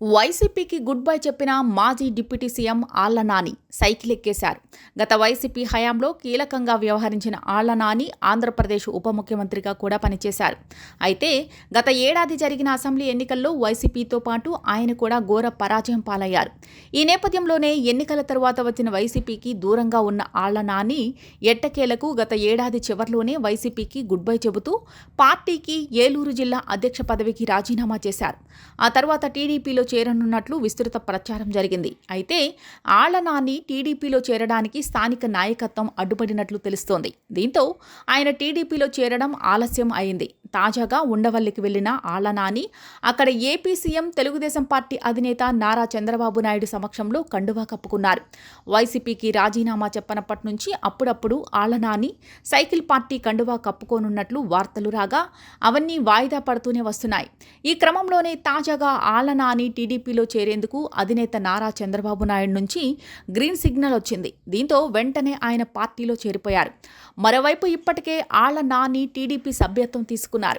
వైసీపీకి good bye చెప్పిన మాజీ deputy CM Alla Nani. Cycle ఎక్కేశారు. గత వైసీపీ హయాంలో కీలకంగా వ్యవహరించిన ఆళ్ళ నాని ఆంధ్రప్రదేశ్ ఉప ముఖ్యమంత్రిగా కూడా పనిచేశారు. అయితే గత ఏడాది జరిగిన అసెంబ్లీ ఎన్నికల్లో వైసీపీతో పాటు ఆయన కూడా ఘోర పరాజయం పాలయ్యారు. ఈ నేపథ్యంలోనే ఎన్నికల తరువాత వచ్చిన వైసీపీకి దూరంగా ఉన్న ఆళ్ళ నాని ఎట్టకేలకు గత ఏడాది చివర్లోనే వైసీపీకి గుడ్ బై చెబుతూ పార్టీకి ఏలూరు జిల్లా అధ్యక్ష పదవికి రాజీనామా చేశారు. ఆ తర్వాత టీడీపీలో చేరనున్నట్లు విస్తృత ప్రచారం జరిగింది. అయితే ఆళ్ళ నాని టీడీపీలో చేరడానికి స్థానిక నాయకత్వం అడ్డుపడినట్లు తెలుస్తోంది. దీంతో ఆయన టీడీపీలో చేరడం ఆలస్యం అయింది. తాజాగా ఉండవల్లికి వెళ్ళిన ఆలనాని అక్కడ ఏపీ సీఎం తెలుగుదేశం పార్టీ అధినేత నారా చంద్రబాబు నాయుడు సమక్షంలో కండువా కప్పుకున్నారు. వైసీపీకి రాజీనామా చెప్పనప్పటి నుంచి అప్పుడప్పుడు ఆలనాని సైకిల్ పార్టీ కండువా కప్పుకోనున్నట్లు వార్తలు రాగా అవన్నీ వాయిదా పడుతూనే వస్తున్నాయి. ఈ క్రమంలోనే తాజాగా ఆలనాని టీడీపీలో చేరేందుకు అధినేత నారా చంద్రబాబు నాయుడు నుంచి గ్రీన్ సిగ్నల్ వచ్చింది. దీంతో వెంటనే ఆయన పార్టీలో చేరిపోయారు. మరోవైపు ఇప్పటికే ఆళ్ళ నాని టీడీపీ సభ్యత్వం తీసుకున్నారు ఆళ్ళ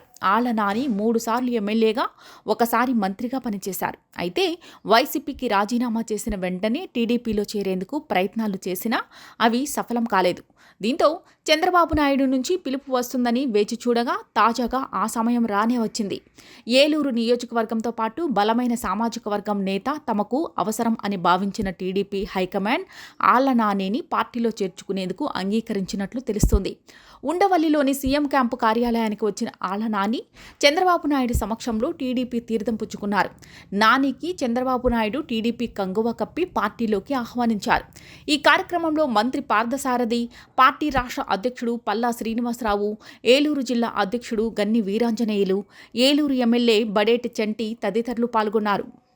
నాని మూడుసార్లు ఎమ్మెల్యేగా ఒకసారి మంత్రిగా పనిచేశారు. అయితే వైసీపీకి రాజీనామా చేసిన వెంటనే టీడీపీలో చేరేందుకు ప్రయత్నాలు చేసినా అవి సఫలం కాలేదు. దీంతో చంద్రబాబు నాయుడు నుంచి పిలుపు వస్తుందని వేచి చూడగా తాజాగా ఆ సమయం రానే వచ్చింది. ఏలూరు నియోజకవర్గంతో పాటు బలమైన సామాజిక వర్గం నేత తమకు అవసరం అని భావించిన టీడీపీ హైకమాండ్ ఆళ్ళ నానేని పార్టీలో చేర్చుకునేందుకు అంగీకరించినట్లు తెలుస్తోంది. ఉండవల్లిలోని సీఎం క్యాంపు కార్యాలయానికి వచ్చిన ఆళ్ళ నాని చంద్రబాబు నాయుడు సమక్షంలో టీడీపీ తీర్థం పుచ్చుకున్నారు. నానికి చంద్రబాబు నాయుడు టీడీపీ కంగువ కప్పి పార్టీలోకి ఆహ్వానించారు. ఈ కార్యక్రమంలో మంత్రి పార్థసారథి పార్టీ రాష్ట్ర అధ్యక్షుడు పల్లా శ్రీనివాసరావు ఏలూరు జిల్లా అధ్యక్షుడు గన్ని వీరాంజనేయులు ఏలూరు ఎమ్మెల్యే బడేటి చంటి తదితరులు పాల్గొన్నారు.